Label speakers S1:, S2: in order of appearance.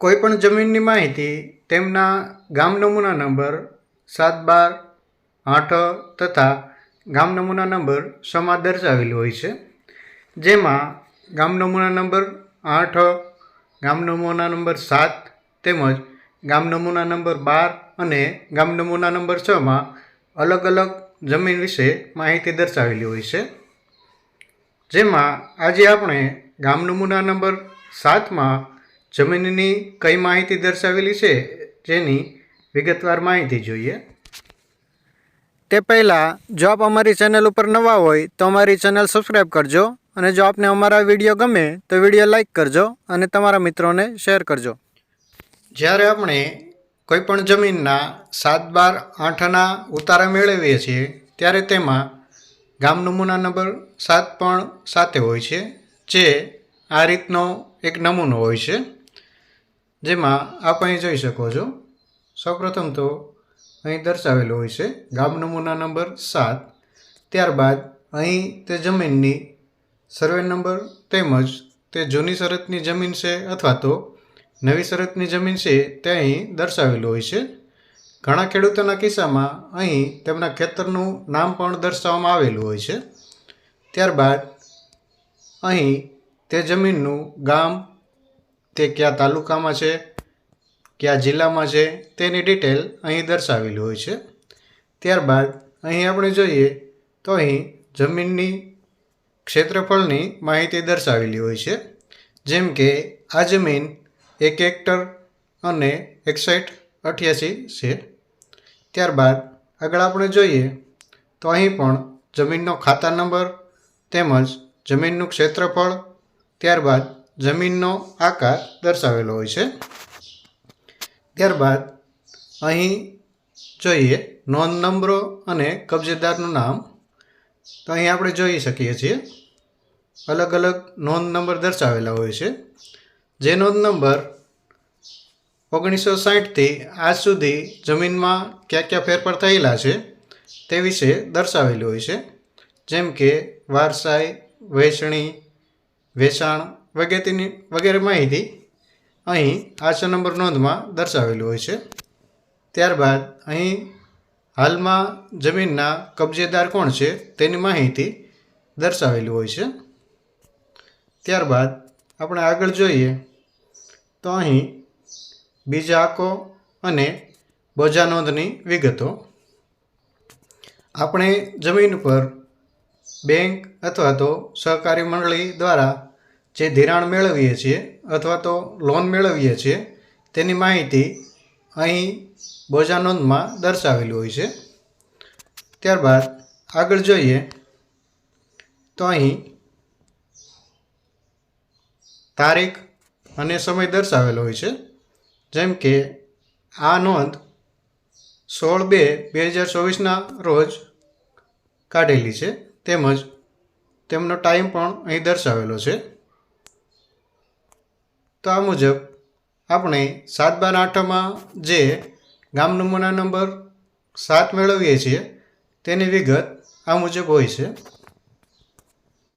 S1: કોઈપણ જમીનની માહિતી તેમના ગામ નમૂના નંબર સાત બાર આઠ તથા ગામ નમૂના નંબર સમા દર્શાવેલ હોય છે. જેમાં ગામ નમૂના નંબર આઠ, ગામ નમૂના નંબર સાત તેમજ ગામ નમૂના નંબર બાર અને ગામ નમૂના નંબર છમાં અલગ અલગ જમીન વિશે માહિતી દર્શાવેલી હોય છે. જેમાં આજે આપણે ગામ નમૂના નંબર સાતમાં જમીનની કઈ માહિતી દર્શાવેલી છે જેની વિગતવાર માહિતી જોઈએ? તે પહેલાં જો આપ અમારી ચેનલ ઉપર નવા હોય તો અમારી ચેનલ સબસ્ક્રાઈબ કરજો અને જો આપને અમારા વીડિયો ગમે તો વીડિયો લાઈક કરજો અને તમારા મિત્રોને શેર કરજો. જ્યારે આપણે કોઈપણ જમીનના સાત બાર આઠના ઉતારા મેળવીએ છીએ ત્યારે તેમાં ગામ નમૂના નંબર સાત પણ સાથે હોય છે જે આ રીતનો એક નમૂનો હોય છે. જેમાં આપ અહીં જોઈ શકો છો. સૌપ્રથમ તો અહીં દર્શાવેલો હોય છે ગામ નમૂના નંબર સાત. ત્યારબાદ અહીં તે જમીનની સર્વે નંબર તેમજ તે જૂની શરતની જમીન છે અથવા તો નવી શરતની જમીન છે તે અહીં દર્શાવેલું હોય છે. ઘણા ખેડૂતોના કિસ્સામાં અહીં તેમના ખેતરનું નામ પણ દર્શાવવામાં આવેલું હોય છે. ત્યારબાદ અહીં તે જમીનનું ગામ તે કયા તાલુકામાં છે, કયા જિલ્લામાં છે, તેની ડિટેલ અહીં દર્શાવેલી હોય છે. ત્યારબાદ અહીં આપણે જોઈએ તો અહીં જમીનની ક્ષેત્રફળની માહિતી દર્શાવેલી હોય છે. જેમ કે આ જમીન એક હેક્ટર અને એકસઠ અઠ્યાસી છે. ત્યારબાદ આગળ આપણે જોઈએ તો અહીં પણ જમીનનો ખાતા નંબર તેમજ જમીનનું ક્ષેત્રફળ. ત્યારબાદ જમીનનો આકાર દર્શાવેલો હોય છે. ત્યારબાદ અહીં જોઈએ નોંધ નંબરો અને કબજેદારનું નામ. તો અહીં આપણે જોઈ શકીએ છીએ. અલગ અલગ નોંધ નંબર દર્શાવેલા હોય છે. જે નોંધ નંબર ઓગણીસો સાહીઠથી આજ સુધી જમીનમાં ક્યાં ક્યાં ફેરફાર થયેલા છે તે વિશે દર્શાવેલું હોય છે. જેમ કે વારસાઈ વહેંચણી વેચાણ વગેરેની, વગેરે માહિતી અહીં આછો નંબર નોંધમાં દર્શાવેલું હોય છે. ત્યારબાદ અહીં હાલમાં જમીનના કબજેદાર કોણ છે તેની માહિતી દર્શાવેલી હોય છે. ત્યારબાદ આપણે આગળ જોઈએ તો અહીં બીજા હકો અને બોજા નોંધની વિગતો. આપણે જમીન પર બેંક અથવા તો સહકારી મંડળી દ્વારા જે ધિરાણ મેળવીએ છીએ અથવા તો લોન મેળવીએ છીએ, તેની માહિતી અહીં બોજા નોંધમાં દર્શાવેલી હોય છે. ત્યારબાદ આગળ જોઈએ તો અહીં તારીખ અને સમય દર્શાવેલો હોય છે. જેમ કે આ નોંધ સોળ બે બે હજાર ચોવીસના રોજ કાઢેલી છે. તેમજ તેમનો ટાઈમ પણ અહીં દર્શાવેલો છે. તો આ મુજબ આપણે સાત બાર આઠમાં જે ગામ નમૂના નંબર સાત મેળવીએ છીએ, તેની વિગત આ મુજબ હોય છે.